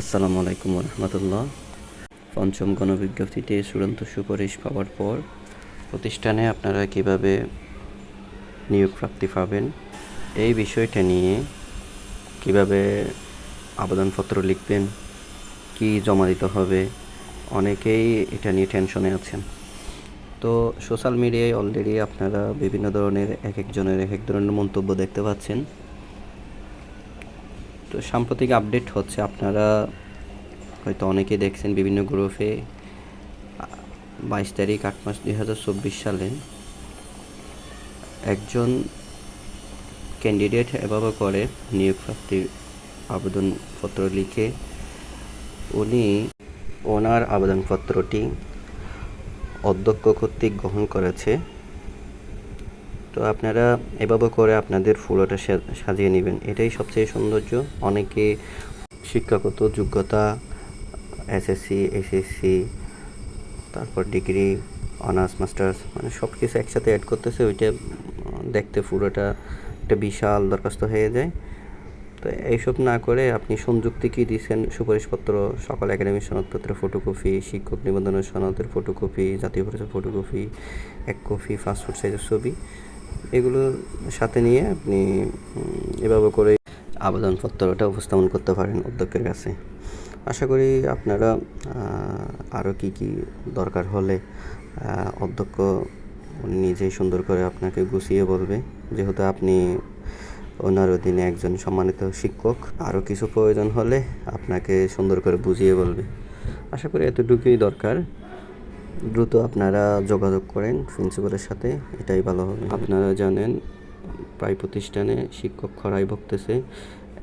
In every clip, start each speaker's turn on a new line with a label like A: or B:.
A: আসসালামু আলাইকুম রহমতুল্লাহ। পঞ্চম গণবিজ্ঞপ্তিতে চূড়ান্ত সুপারিশ পাওয়ার পর প্রতিষ্ঠানে আপনারা কীভাবে নিয়োগ প্রাপ্তি পাবেন, এই বিষয়টা নিয়ে কীভাবে আবেদনপত্র লিখবেন, কি জমা দিতে হবে, অনেকেই এটা নিয়ে টেনশনে আছেন। তো সোশ্যাল মিডিয়ায় অলরেডি আপনারা বিভিন্ন ধরনের এক একজনের এক এক ধরনের মন্তব্য দেখতে পাচ্ছেন। তো সাম্প্রতিক আপডেট হচ্ছে, আপনারা হয়তো অনেকেই দেখছেন বিভিন্ন গ্রুপে বাইশ তারিখ আট মাস দুই হাজার চব্বিশ সালে একজন ক্যান্ডিডেট এভাবে করে নিয়োগ প্রাপ্তির আবেদনপত্র লিখে উনি ওনার আবেদনপত্রটি অধ্যক্ষ কর্তৃক গ্রহণ করেছে। তো আপনারা এভাবে করে আপনাদের ফুলোটা সাজিয়ে নেবেন। এটাই সবচেয়ে সৌন্দর্য। অনেকে শিক্ষাগত যোগ্যতা এসএসসি এসএসসি তারপর ডিগ্রি, অনার্স, মাস্টার্স মানে সব কিছু একসাথে অ্যাড করতেছে, ওইটা দেখতে পুরোটা একটা বিশাল দরখাস্ত হয়ে যায়। তো এইসব না করে আপনি সংযুক্তি কী দিয়েছেন, সুপারিশপত্র, সকল একাডেমিক সনদপত্রের ফটোকপি শিক্ষক নিবন্ধনের সনদের ফটোকপি জাতীয় পরিচয় ফটোকপি এক কপি পাসপোর্ট সাইজের ছবি। এগুলো সাথে নিয়ে আপনি এভাবে করে আবেদনপত্রটা উপস্থাপন করতে পারেন অধ্যক্ষের কাছে। আশা করি আপনারা আরও কি কি দরকার হলে অধ্যক্ষ নিজেই সুন্দর করে আপনাকে গুছিয়ে বলবে। যেহেতু আপনি ওনার অধীনে একজন সম্মানিত শিক্ষক, আরও কিছু প্রয়োজন হলে আপনাকে সুন্দর করে বুঝিয়ে বলবে। আশা করি এতটুকুই দরকার। দ্রুত আপনারা যোগাযোগ করেন প্রিন্সিপালের সাথে, এটাই ভালো হবে। আপনারা জানেন, প্রায় প্রতিষ্ঠানে শিক্ষক খরাই ভুগতেছে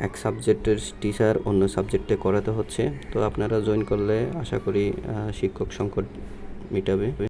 A: এক সাবজেক্টের টিচার অন্য সাবজেক্টে করাতে হচ্ছে। তো আপনারা জয়েন করলে আশা করি শিক্ষক সংকট মিটাবে।